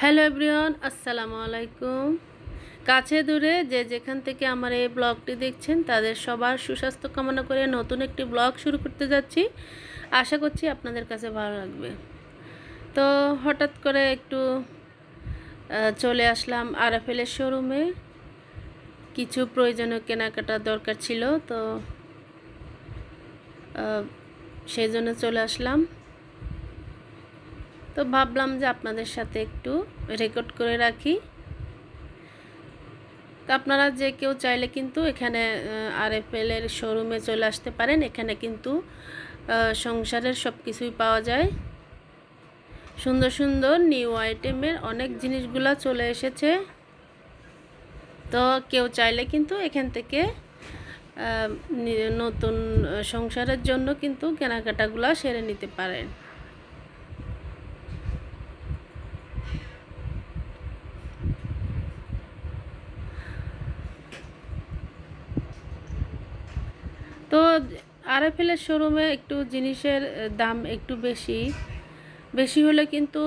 Hello everyone, আসসালামু আলাইকুম। কাছে দূরে যে যেখান থেকে আমার এই ব্লগটি দেখছেন, তাদের সবার সুস্বাস্থ্য কামনা করে নতুন একটি ব্লগ শুরু করতে যাচ্ছি। আশা করছি আপনাদের কাছে ভালো লাগবে। তো হঠাৎ করে একটু চলে আসলাম আরাফেলের শোরুমে। কিছু প্রয়োজনীয় কেনাকাটা দরকার ছিল, তো সেই জন্য চলে আসলাম। তো ভাবলাম যে আপনাদের সাথে একটু রেকর্ড করে রাখি। তো আপনারা যে কেউ চাইলে কিন্তু এখানে আর এর শোরুমে চলে আসতে পারেন। এখানে কিন্তু সংসারের সব কিছুই পাওয়া যায়। সুন্দর সুন্দর নিউ আইটেমের অনেক জিনিসগুলো চলে এসেছে। তো কেউ চাইলে কিন্তু এখান থেকে নতুন সংসারের জন্য কিন্তু কেনাকাটাগুলো সেরে নিতে পারেন তো আরএফএলের শোরুমে একটু জিনিসের দাম একটু বেশি। বেশি হলে কিন্তু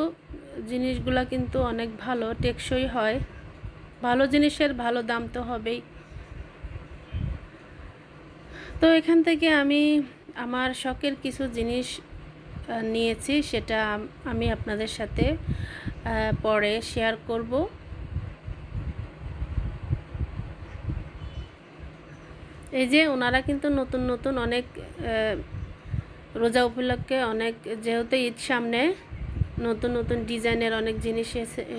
জিনিসগুলো কিন্তু অনেক ভালো, টেকসই হয়। ভালো জিনিসের ভালো দাম তো হবেই। তো এখান থেকে আমি আমার শখের কিছু জিনিস নিয়েছি, সেটা আমি আপনাদের সাথে পরে শেয়ার করব। এই যে ওনারা কিন্তু নতুন নতুন অনেক রোজা উপলক্ষে অনেক, যেহেতু ঈদ সামনে, নতুন নতুন ডিজাইনের অনেক জিনিস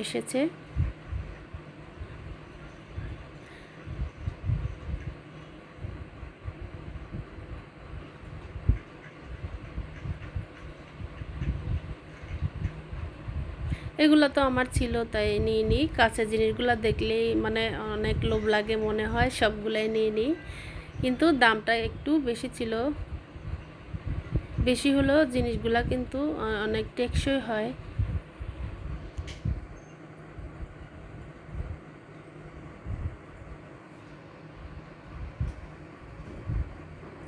এসেছে। এগুলো তো আমার ছিল, তাই নিয়ে নিই কাছের জিনিসগুলো দেখলেই মানে অনেক লোভ লাগে মনে হয়, সবগুলাই নিয়ে নিই কিন্তু দামটা একটু বেশি ছিল। বেশি হলেও জিনিসগুলা কিন্তু অনেক টেকসই হয়।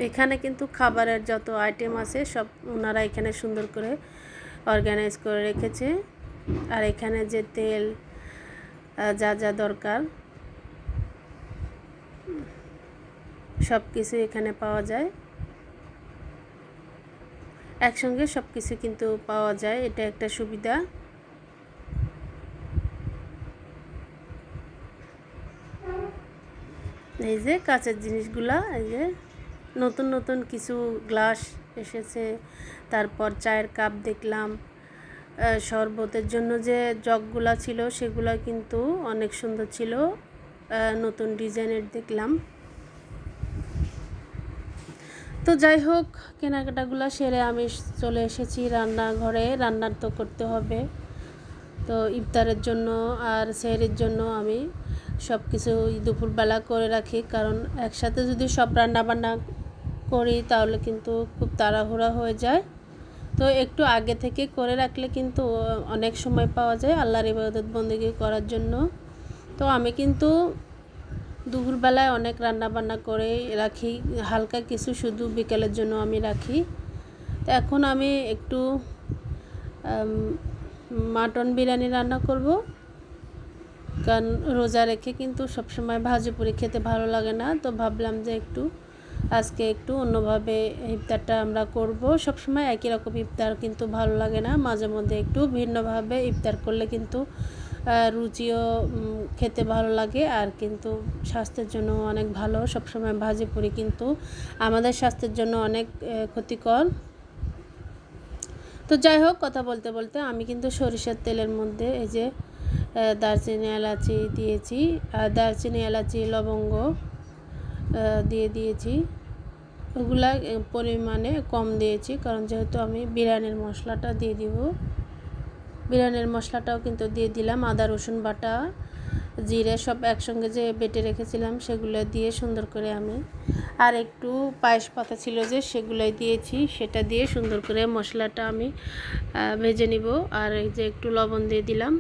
এখানে কিন্তু খাবারের যত আইটেম আছে, সব ওনারা এখানে সুন্দর করে অর্গানাইজ করে রেখেছে। আর এখানে যে তেল যা যা দরকার সব কিছু এখানে পাওয়া যায়। একসঙ্গে সব কিছু কিন্তু পাওয়া যায়, এটা একটা সুবিধা। এই যে কাঁচের জিনিসগুলা, এই যে নতুন নতুন কিছু গ্লাস এসেছে, তারপর চায়ের কাপ দেখলাম। শরবতের জন্য যে জগগুলা ছিল, সেগুলো কিন্তু অনেক সুন্দর ছিল। নতুন ডিজাইনের দেখলাম। তো যাই হোক, কেনাকাটাগুলো সেরে আমি চলে এসেছি রান্নাঘরে। রান্নার তো করতে হবে। তো ইফতারের জন্য আর সেহরির জন্য আমি সব কিছু দুপুরবেলা করে রাখি। কারণ একসাথে যদি সব রান্না বান্না করি, তাহলে কিন্তু খুব তাড়াহুড়া হয়ে যায়। তো একটু আগে থেকে করে রাখলে কিন্তু অনেক সময় পাওয়া যায় আল্লাহর ইবাদত বন্দিগি করার জন্য। তো আমি কিন্তু দুপুরবেলায় অনেক রান্না বান্না করে রাখি। হালকা কিছু শুধু বিকেলের জন্য আমি রাখি। তো এখন আমি একটু মাটন বিরিয়ানি রান্না করব। কারণ রোজা রেখে কিন্তু সবসময় ভাজি পুরি খেতে ভালো লাগে না। তো ভাবলাম যে একটু, আজকে একটু অন্যভাবে ইফতারটা আমরা করব। সবসময় একই রকম ইফতার কিন্তু ভালো লাগে না। মাঝে মধ্যে একটু ভিন্নভাবে ইফতার করলে কিন্তু রুচিও খেতে ভালো লাগে আর কিন্তু স্বাস্থ্যের জন্য অনেক ভালো। সবসময় ভাজি পুরি কিন্তু আমাদের স্বাস্থ্যের জন্য অনেক ক্ষতিকর। তো যাই হোক, কথা বলতে বলতে আমি কিন্তু সরিষার তেলের মধ্যে এই যে দারচিনি, এলাচি দিয়েছি। আর দারচিনি, এলাচি, লবঙ্গ দিয়ে দিয়েছি। ওগুলা পরিমাণে কম দিয়েছি, কারণ যেহেতু আমি বিরিয়ানির মশলাটা দিয়ে দিব। বিরিয়ানির মশলাটাও কিন্তু দিয়ে দিলাম। আদা, রসুন বাটা, জিরে সব একসঙ্গে যে বেটে রেখেছিলাম সেগুলো দিয়ে সুন্দর করে আমি আর একটু পায়েস পাতা ছিল যে সেগুলোই দিয়েছি। সেটা দিয়ে সুন্দর করে মশলাটা আমি ভেজে নিব আর এই যে একটু লবণ দিয়ে দিলাম।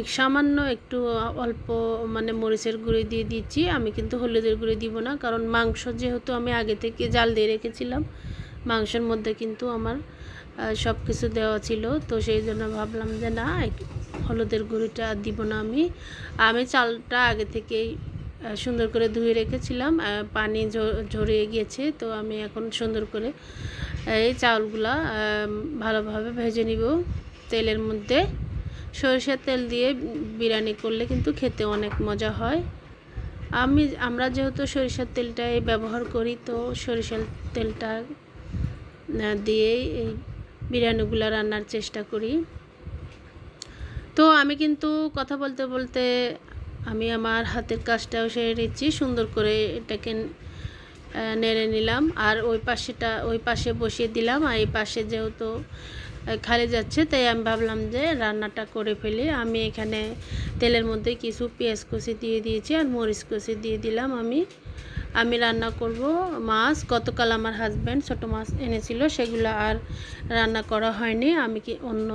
এক সামান্য একটু অল্প মানে মরিচের গুঁড়ি দিয়ে দিচ্ছি। আমি কিন্তু হলুদের গুঁড়ি দিব না কারণ মাংস যেহেতু আমি আগে থেকে জাল দিয়ে রেখেছিলাম মাংসের মধ্যে কিন্তু আমার সব কিছু দেওয়া ছিল। তো সেই জন্য ভাবলাম যে না হলুদের গুঁড়িটা দিব না আমি। আমি চালটা আগে থেকেই সুন্দর করে ধুয়ে রেখেছিলাম পানি ঝরিয়ে গিয়েছে। তো আমি এখন সুন্দর করে এই চাউলগুলা ভালোভাবে ভেজে নিব তেলের মধ্যে। সরিষার তেল দিয়ে বিরিয়ানি করলে কিন্তু খেতে অনেক মজা হয়। আমি, আমরা যেহেতু সরিষার তেলটাই ব্যবহার করি, তো সরিষার তেলটা দিয়েই এই বিরিয়ানিগুলো রান্নার চেষ্টা করি। তো আমি কিন্তু কথা বলতে বলতে আমি আমার হাতের কাজটাও সেরে নিচ্ছি, সুন্দর করে এটাকে নেড়ে নিলাম। আর ওই পাশেটা, ওই পাশে বসিয়ে দিলাম। আর এই পাশে যেহেতু খালি যাচ্ছে, তাই আমি ভাবলাম যে রান্নাটা করে ফেলি। আমি এখানে তেলের মধ্যে কিছু পেঁয়াজ কষি দিয়ে দিয়েছি আর মরিচ কষি দিয়ে দিলাম আমি। আমি রান্না করব মাছ। গতকাল আমার হাজব্যান্ড ছোটো মাছ এনেছিল, সেগুলো আর রান্না করা হয়নি। আমি কি অন্য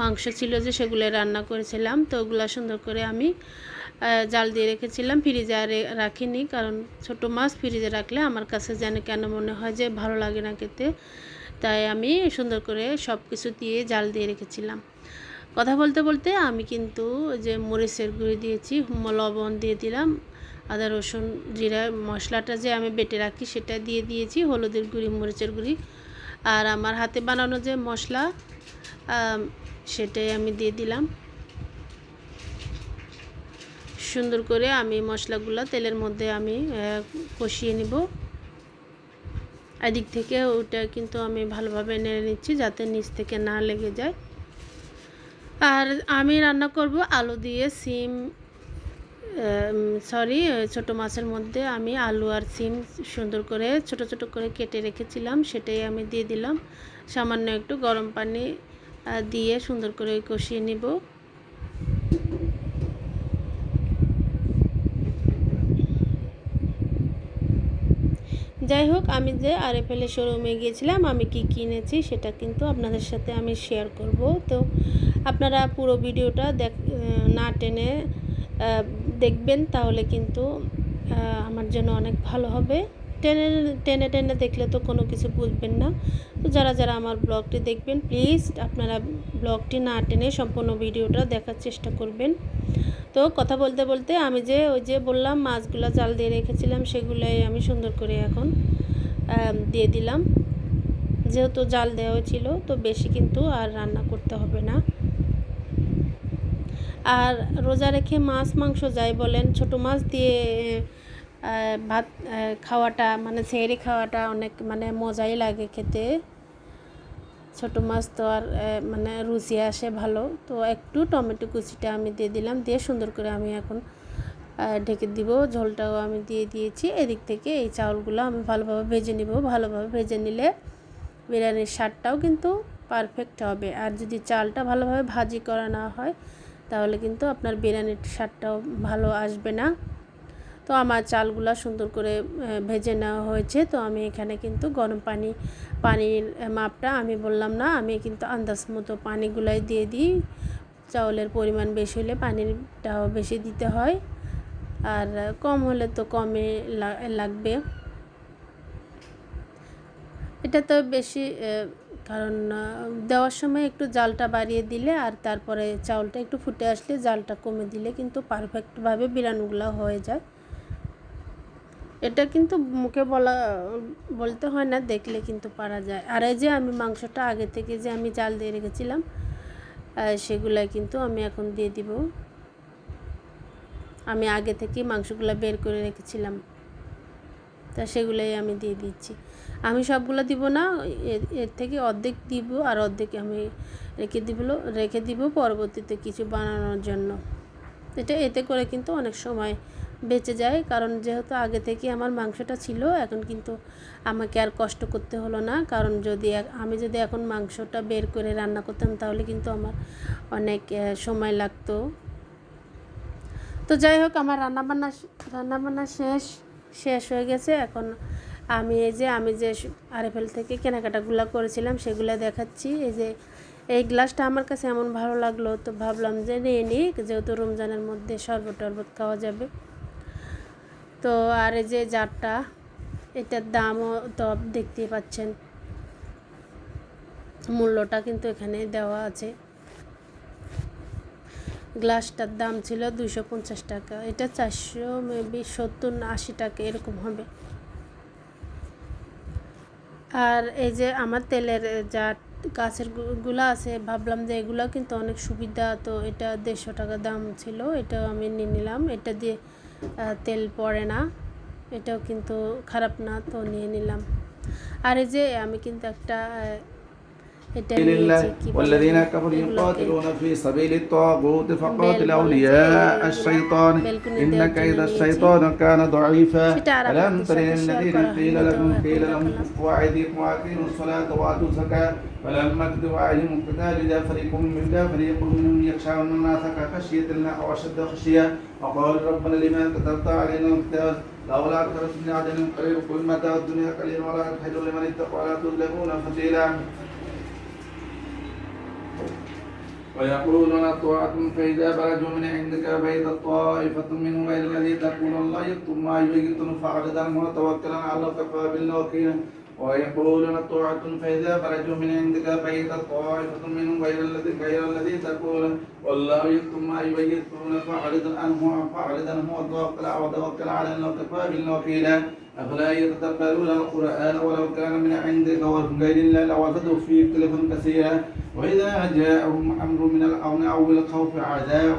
মাংস ছিল যে সেগুলো রান্না করেছিলাম, তো ওগুলো সুন্দর করে আমি জাল দিয়ে রেখেছিলাম। ফ্রিজে আর রাখিনি, কারণ ছোট মাছ ফ্রিজে রাখলে আমার কাছে যেন কেন মনে হয় যে ভালো লাগে না খেতে। তাই আমি সুন্দর করে সব কিছু দিয়ে জাল দিয়ে রেখেছিলাম। কথা বলতে বলতে আমি কিন্তু যে মরিচের গুঁড়ি দিয়েছি, লবণ দিয়ে দিলাম। আদা, রসুন, জিরা, মশলাটা যে আমি বেটে রাখি সেটা দিয়ে দিয়েছি, হলুদের গুঁড়ি, মরিচের গুঁড়ি। আর আমার হাতে বানানো যে মশলা সেটাই আমি দিয়ে দিলাম। সুন্দর করে আমি মশলাগুলো তেলের মধ্যে আমি কষিয়ে নিব। এদিক থেকে ওটা কিন্তু আমি ভালোভাবে নেড়ে নিচ্ছি যাতে নিচ থেকে না লেগে যায়। আর আমি রান্না করব আলু দিয়ে, সিম সরি ছোটো মাছের মধ্যে আমি আলু আর সিম সুন্দর করে, ছোট ছোট করে কেটে রেখেছিলাম, সেটাই আমি দিয়ে দিলাম। সামান্য একটু গরম পানি দিয়ে সুন্দর করে কষিয়ে নিব। যাই হোক আমি যে আরএফএল এর শোরুমে গিয়েছিলাম, আমি কি কিনেছি সেটা কিন্তু আপনাদের সাথে আমি শেয়ার করব। তো আপনারা পুরো ভিডিওটা দেখ না টেনে দেখবেন তাহলে কিন্তু আমার জন্য অনেক ভালো হবে। টেনে টেনে টেনে দেখলে তো কোনো কিছু বুঝবেন না। তো যারা যারা আমার ব্লগটি দেখবেন, প্লিজ আপনারা ব্লগটি না টেনে সম্পূর্ণ ভিডিওটা দেখার চেষ্টা করবেন। তো কথা বলতে বলতে আমি যে, ওই যে বললাম, মাছগুলো জাল দিয়ে রেখেছিলাম, সেগুলোই আমি সুন্দর করে এখন দিয়ে দিলাম। যেহেতু জাল দেওয়া ছিল, তো বেশি কিন্তু আর রান্না করতে হবে না। আর রোজা রেখে মাছ, মাংস যাই বলেন, ছোট মাছ দিয়ে ভাত খাওয়াটা মানে ছেড়ে খাওয়াটা অনেক মানে মজাই লাগে খেতে। ছোট মাছ তো আর মানে রুচি আসে ভালো। তো একটু টমেটো কুচিটা আমি দিয়ে দিলাম, দিয়ে সুন্দর করে আমি এখন ঢেকে দিব। ঝোলটাও আমি দিয়ে দিয়েছি। এদিক থেকে এই চাউলগুলো আমি ভালোভাবে ভেজে নিব। ভালোভাবে ভেজে নিলে বিরিয়ানির স্বাদটাও কিন্তু পারফেক্ট হবে। আর যদি চালটা ভালোভাবে ভাজি করা না হয় তাহলে কিন্তু আপনার বিরিয়ানির স্বাদটাও ভালো আসবে না। তো আমার চালগুলো সুন্দর করে ভেজে নেওয়া হয়েছে। তো আমি এখানে কিন্তু গরম পানি, পানির মাপটা আমি বললাম না, আমি কিন্তু আন্দাজ মতো পানিগুলাই দিয়ে দিই। চাউলের পরিমাণ বেশি হলে পানিটাও বেশি দিতে হয়। আর কম হলে তো কমে লাগবে। এটা তো বেশি কারণ দেওয়ার সময় একটু জালটা বাড়িয়ে দিলে আর তারপরে চাউলটা একটু ফুটে আসলে জালটা কমে দিলে কিন্তু পারফেক্টভাবে বিরিয়ানিগুলো হয়ে যায়। এটা কিন্তু মুখে বলা, বলতে হয় না, দেখলে কিন্তু পারা যায়। আর এই যে আমি মাংসটা আগে থেকে যে আমি জাল দিয়ে রেখেছিলাম সেগুলাই কিন্তু আমি এখন দিয়ে দিব। আমি আগে থেকেই মাংসগুলো বের করে রেখেছিলাম। তা সেগুলোই আমি দিয়ে দিচ্ছি। আমি সবগুলো দিব না, এর থেকে অর্ধেক দিব আর অর্ধেক আমি রেখে দিব রেখে দিব পরবর্তীতে কিছু বানানোর জন্য। এটা, এতে করে কিন্তু অনেক সময় বেঁচে যায়, কারণ যেহেতু আগে থেকে আমার মাংসটা ছিল, এখন কিন্তু আমাকে আর কষ্ট করতে হলো না। কারণ যদি আমি যদি এখন মাংসটা বের করে রান্না করতাম, তাহলে কিন্তু আমার অনেক সময় লাগতো। তো যাই হোক, আমার রান্নাবান্না রান্নাবান্না শেষ শেষ হয়ে গেছে। এখন আমি এই যে, আমি যে আরএফএল থেকে কেনাকাটাগুলো করেছিলাম, সেগুলো দেখাচ্ছি। এই যে, এই গ্লাসটা আমার কাছে এমন ভালো লাগল তো ভাবলাম যে নিয়ে নিই যেহেতু রমজানের মধ্যে শরবত টরবত খাওয়া যাবে। তো আর এই যে জারটা, এটার দামও তো দেখতেই পাচ্ছেন। মূল্যটা কিন্তু এখানে দেওয়া আছে। গ্লাসটার দাম ছিল দুশো পঞ্চাশ টাকা, এটা চারশো মেবি সত্তর আশি টাকা, এরকম হবে। আর এই যে আমার তেলের যা গাছেরগুলা আছে, ভাবলাম যে এগুলো কিন্তু অনেক সুবিধা। তো এটা দেড়শো টাকা দাম ছিল, এটাও আমি নিয়ে নিলাম। এটা দিয়ে তেল পড়ে না, এটাও কিন্তু খারাপ না, তো নিয়ে নিলাম। আর এই যে আমি কিন্তু একটা لله والذين كفروا يقاتلون في سبيل الطاغوت فقاتل أولياء الشيطان. إن كيد الشيطان كان ضعيفا. ألم تر الذين قيل لهم قيل لهم كفوا أيديكم وأقيموا الصلاة وآتوا الزكاة. فلما كتب عليهم القتال إذا فريق من فريق منهم يخشون الناس كخشية الله أو أشد خشية. وقال ربنا لما كتبت علينا القتال؟ لولا أكثر من عدد قليل قل متى الدنيا قليل ولا تحل لمن اتقى ولا تظلمون فتيلا ويقولون طاعة فإذا برزوا من عندك بيت طائفة منهم غير الذي تقول الله يكتب ما يبيتون فأعرض عنه وتوكل على الله كفى بالله وكيلا ويقولون طاعة فإذا برزوا من عندك بيت طائفة منهم غير الذي غير الذي تقول والله يكتب ما يبيتون فأعرض عنه فأعرض عنه وتوكل وتوكل على الله كفى بالله وكيلا أفلا يتدبرون القرآن ولو كان من عندك وغير الله لوجدوا فيه اختلافا كثيرا وإذا جاءهم أمر من الأمن أو الخوف عذاب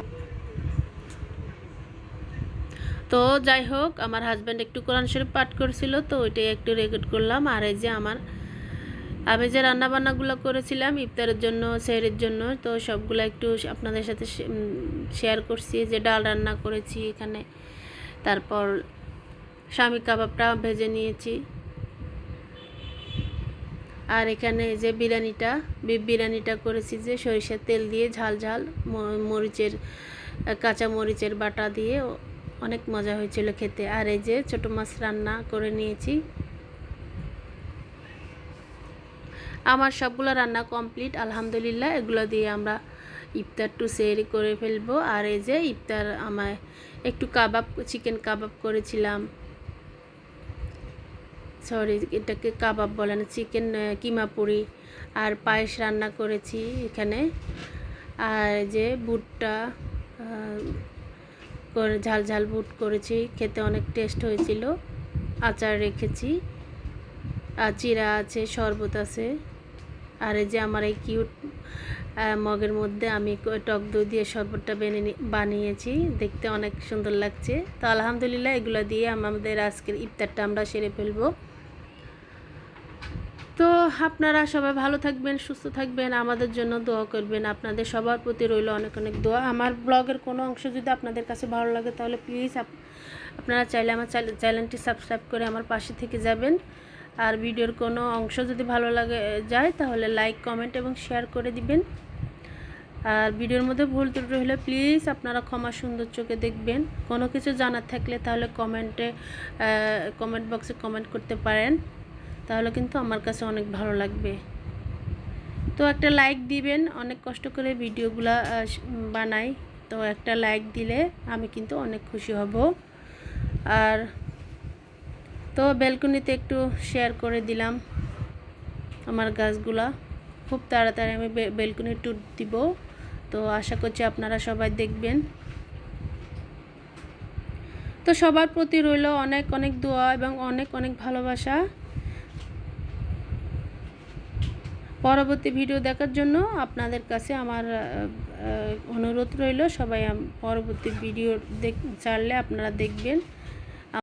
তো যাই হোক আমার হাজব্যান্ড একটু কোরআন শরীফ পাঠ করেছিল তো ওইটাই একটু রেকর্ড করলাম আর এই যে আমার আমি যে রান্নাবান্নাগুলো করেছিলাম ইফতারের জন্য সেহরের জন্য তো সবগুলো একটু আপনাদের সাথে শেয়ার করছি যে ডাল রান্না করেছি এখানে তারপর স্বামী কাবাবটা ভেজে নিয়েছি। আর এখানে যে বিরিয়ানিটা, বিফ বিরিয়ানিটা করেছি যে সরিষার তেল দিয়ে ঝাল ঝাল মরিচের কাঁচা মরিচের বাটা দিয়ে অনেক মজা হয়েছিল খেতে। আর এই যে ছোটো মাছ রান্না করে নিয়েছি। আমার সবগুলো রান্না কমপ্লিট, আলহামদুলিল্লাহ। এগুলো দিয়ে আমরা ইফতার টু সেরি করে ফেলব। আর এই যে ইফতার আমায় একটু কাবাব, চিকেন কাবাব করেছিলাম। সরি, এটাকে কাবাব বলে না, চিকেন কিমা পুরি। আর পায়েস রান্না করেছি এখানে। আর যে বুটটা করে ঝাল ঝাল বুট করেছি, খেতে অনেক টেস্ট হয়েছিল। আচার রেখেছি। আর চিরা আছে, শরবত আছে। আর এই যে আমার এই কিউট মগের মধ্যে আমি টক দই দিয়ে শরবতটা বেনে বানিয়েছি। দেখতে অনেক সুন্দর লাগছে। তো আলহামদুলিল্লাহ, এগুলো দিয়ে আমাদের আজকের ইফতারটা আমরা সেরে ফেলব। তো আপনারা সবাই ভালো থাকবেন, সুস্থ থাকবেন, আমাদের জন্য দোয়া করবেন। আপনাদের সবার প্রতি রইল অনেক অনেক দোয়া। আমার ব্লগের কোনো অংশ যদি আপনাদের কাছে ভালো লাগে তাহলে প্লিজ আপনারা চাইলে আমার চ্যানেল- চ্যানেলটি সাবস্ক্রাইব করে আমার পাশে থেকে যাবেন। আর ভিডিওর কোনো অংশ যদি ভালো লাগে যায় তাহলে লাইক কমেন্ট এবং শেয়ার করে দিবেন। আর ভিডিওর মধ্যে ভুল ত্রুটি হলে প্লিজ আপনারা ক্ষমা সুন্দর চোখে দেখবেন। কোনো কিছু জানার থাকলে তাহলে কমেন্টে কমেন্ট বক্সে কমেন্ট করতে পারেন। তাহলে কিন্তু আমার কাছে অনেক ভালো লাগবে। তো একটা লাইক দিবেন, অনেক কষ্ট করে ভিডিওগুলা বানাই। তো একটা লাইক দিলে আমি কিন্তু অনেক খুশি হব। আর তো ব্যালকনিতে একটু শেয়ার করে দিলাম আমার গাছগুলা। খুব তাড়াতাড়ি আমি বেলকনি ট্যুর দিব। তো আশা করছি আপনারা সবাই দেখবেন। তো সবার প্রতি রইল অনেক অনেক দোয়া এবং অনেক অনেক ভালোবাসা। পরবর্তী ভিডিও দেখার জন্য আপনাদের কাছে আমার অনুরোধ রইল সবাই পরবর্তী ভিডিও দেখ, চাইলে আপনারা দেখবেন।